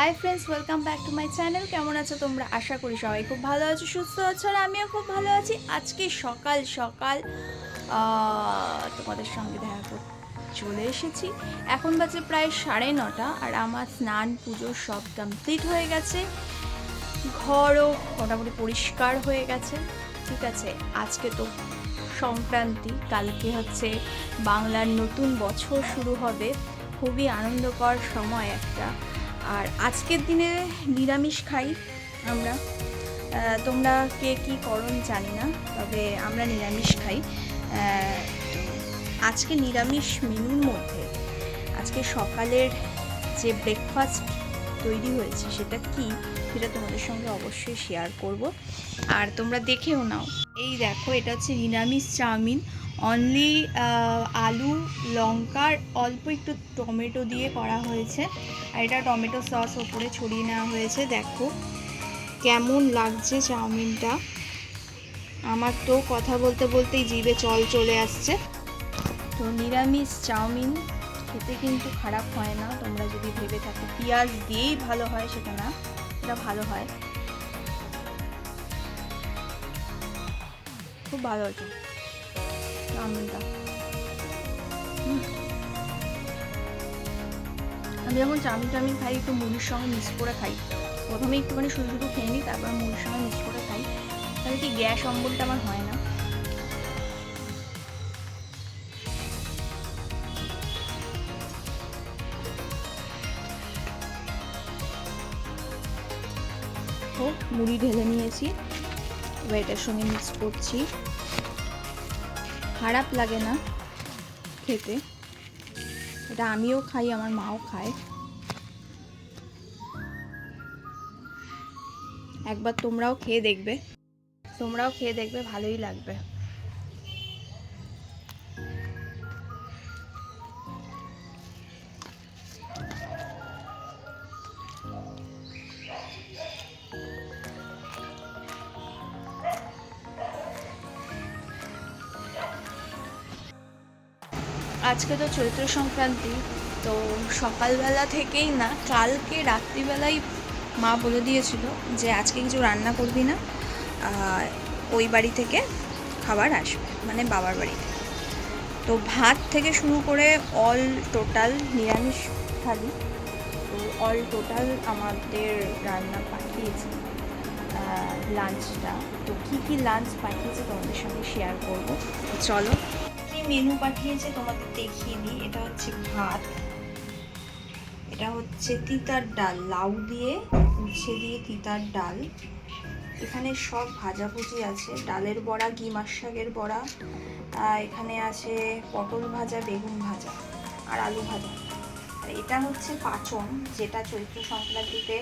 Hi friends welcome back to my channel কেমন আছো তোমরা? আশা করি সবাই খুব ভালো আছো, সুস্থ আছো, আর আমিও খুব ভালো আছি। আজকে সকাল সকাল তোমাদের সঙ্গে দেখা করতে চলে এসেছি। এখন বাজে প্রায় সাড়ে নটা, আর আমার স্নান, পুজো সব কমপ্লিট হয়ে গেছে। ঘরও মোটামুটি পরিষ্কার হয়ে গেছে, ঠিক আছে? আজকে তো সংক্রান্তি, কালকে হচ্ছে বাংলার নতুন বছর শুরু হবে। খুবই আনন্দকর সময় একটা। আর আজকের দিনে নিরামিষ খাই আমরা। তোমরা কে কী করণ জানি না, তবে আমরা নিরামিষ খাই। আজকে নিরামিষ মেনুর মধ্যে, আজকে সকালের যে ব্রেকফাস্ট তৈরি হয়েছে সেটা কি, সেটা তোমাদের সঙ্গে অবশ্যই শেয়ার করব। আর তোমরা দেখেও নাও। এই দেখো, এটা হচ্ছে নিরামিষ চাউমিন। অনলি আলু লঙ্কার অল্প একটু টমেটো দিয়ে করা হয়েছে। আর এটা টমেটো সস ওপরে ছড়িয়ে নেওয়া হয়েছে। দেখো, কেমন লাগছে চাউমিনটা। আমার তো কথা বলতে বলতেই জিভে জল চলে আসছে। তো নিরামিষ চাউমিন খেতে কিন্তু খারাপ হয় না। তোমরা যদি ভেবে থাকো, পেঁয়াজ দিয়েই ভালো হয় সেটা না, এটা ভালো হয়। খুব ভালো চাউমিনটা হুম। আমি যখন চাউমিন টাউমিন খাই, একটু মুড়ির সঙ্গে মিক্স করে খাই। প্রথমে একটুখানি শুধু শুধু খেয়ে নিই, তারপর মুড়ির সঙ্গে মিক্স করে খাই। তাহলে কি গ্যাস অম্বলটা আমার হয় না। তো মুড়ি ঢেলে নিয়েছি। এবার এটার সঙ্গে মিক্স করছি। খারাপ লাগে না খেতে। এটা আমিও খাই, আমার মাও খায়। একবার তোমরাও খেয়ে দেখবে। তোমরাও খেয়ে দেখবে, ভালোই লাগবে। আজকে তো চৈত্র সংক্রান্তি, তো সকালবেলা থেকেই না, কালকে রাত্রিবেলায় মা বলে দিয়েছিল যে আজকে কিছু রান্না করবি না ওই বাড়ি থেকে খাবার আসবে মানে বাবার বাড়ি থেকে তো ভাত থেকে শুরু করে অল টোটাল নিরামিষ থালি, তো অল টোটাল আমাদের রান্না পাঠিয়েছে লাঞ্চটা তো কী কী লাঞ্চ পাঠিয়েছে তোমাদের সঙ্গে শেয়ার করব? চলো মেনু পাঠিয়েছে, তোমাদের দেখিয়ে দিই। এটা হচ্ছে ভাত। এটা হচ্ছে তিতার ডাল। লাউ দিয়ে উচ্ছে দিয়ে তিতার ডাল। এখানে সব ভাজাভুজি আছে। ডালের বড়া মাস শাকের বড়া। এখানে আছে পটল ভাজা, বেগুন ভাজা আর আলু ভাজা। আর এটা হচ্ছে পাচন যেটা চৈত্র সংক্রান্তিতে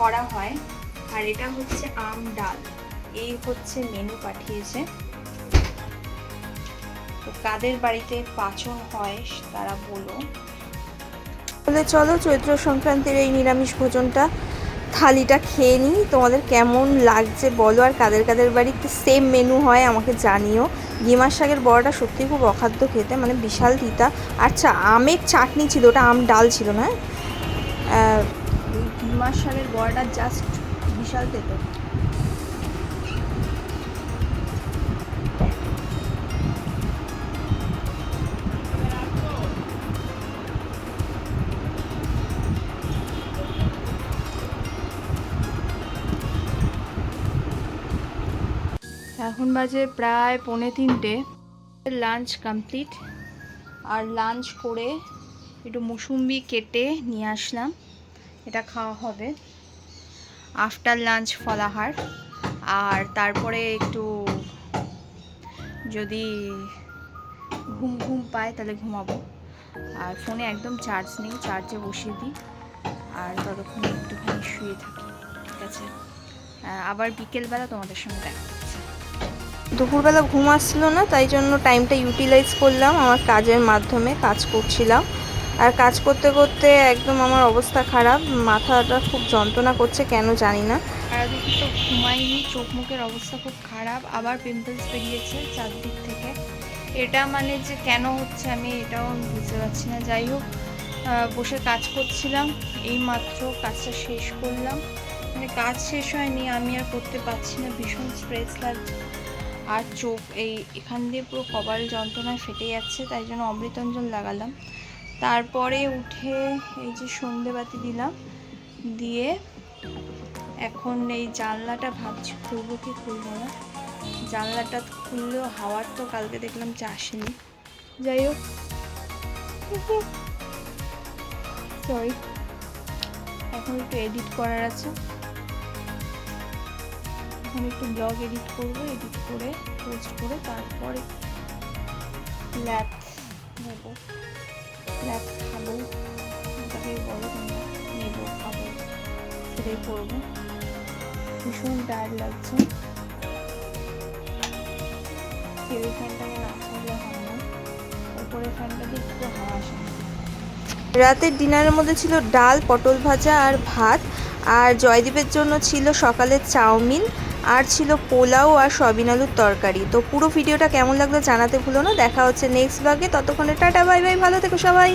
করা হয়। আর এটা হচ্ছে আম ডাল। এই হচ্ছে মেনু পাঠিয়েছে। তো কাদের বাড়িতে পাচন হয় তারা বলো। তাহলে চলো চৈত্র সংক্রান্তির এই নিরামিষ ভোজনটা থালিটা খেয়ে নিই। তোমাদের কেমন লাগছে বলো আর কাদের কাদের বাড়িতে সেম মেনু হয় আমাকে জানিও। গিমার শাকের বড়াটা সত্যি খুব অখাদ্য খেতে মানে বিশাল তিতা। আচ্ছা আমের চাটনি ছিল ওটা আম ডাল ছিল না? গিমার শাকের বড়াটা জাস্ট বিশাল তেতো। এখন বাজে প্রায় পৌনে তিনটে। Lunch complete. আর লাঞ্চ করে একটু মুসুম্বি কেটে নিয়ে আসলাম। এটা খাওয়া হবে। After lunch ফলাহার। আর তারপরে একটু যদি ঘুম ঘুম পায় তাহলে ঘুমাবো। আর ফোনে একদম চার্জ নেই চার্জে বসিয়ে দিই। আর ততক্ষণে একটুখানি শুয়ে থাকি, ঠিক আছে? আবার বিকেলবেলা তোমাদের সঙ্গে দেখা দুপুরবেলা ঘুম আসছিল না, তাই জন্য টাইমটা ইউটিলাইজ করলাম, আমার কাজের মাধ্যমে কাজ করছিলাম। আর কাজ করতে করতে একদম আমার অবস্থা খারাপ, মাথাটা খুব যন্ত্রণা করছে, কেন জানি না। তো ঘুমাইনি, চোখ মুখের অবস্থা খুব খারাপ, আবার পিম্পলস বেরিয়েছে চারদিক থেকে। এটা মানে যে কেন হচ্ছে আমি এটাও বুঝতে পারছি না। যাই হোক বসে কাজ করছিলাম এই মাত্র কাজটা শেষ করলাম। মানে কাজ শেষ হয়নি, আমি আর করতে পারছি না, ভীষণ স্ট্রেস লাগছে। আর চোখ, এই এখান দিয়ে পুরো কপাল যন্ত্রণায় ফেটে যাচ্ছে, তাই জন্য অমৃতঞ্জন লাগালাম। তারপরে উঠে এই যে সন্ধেবাতি দিলাম, দিয়ে এখন এই জানলাটা ভাবছি খুলবো কি খুলবো না। জানলাটা খুললেও হাওয়ার তো কালকে দেখলাম যে আসেনি। যাই হোক। সরি এখন একটু এডিট করার আছে। এখন একটু ব্লগ এডিট করব এডিট করে পোস্ট করে তারপরে ল্যাপ নেব। ল্যাপ খাব ওটাকে বলো নেব, খাব সেটাই করব ভীষণ টায়ার্ড লাগছে। টেবিল ফ্যানটাকে না চালালে হয় না। উপরে ফ্যানটাকে একটু হাওয়া আসে। রাতের ডিনারের মধ্যে ছিল ডাল, পটল ভাজা আর ভাত। আর জয়দীপের জন্য ছিল সকালের চাউমিন। আর ছিল পোলাও আর সবিন আলুর তরকারি। তো পুরো ভিডিওটা কেমন লাগল জানাতে ভুলো না। দেখা হচ্ছে নেক্সট ব্লগে ততক্ষণে টাটা, বাই বাই, ভালো থেকো সবাই।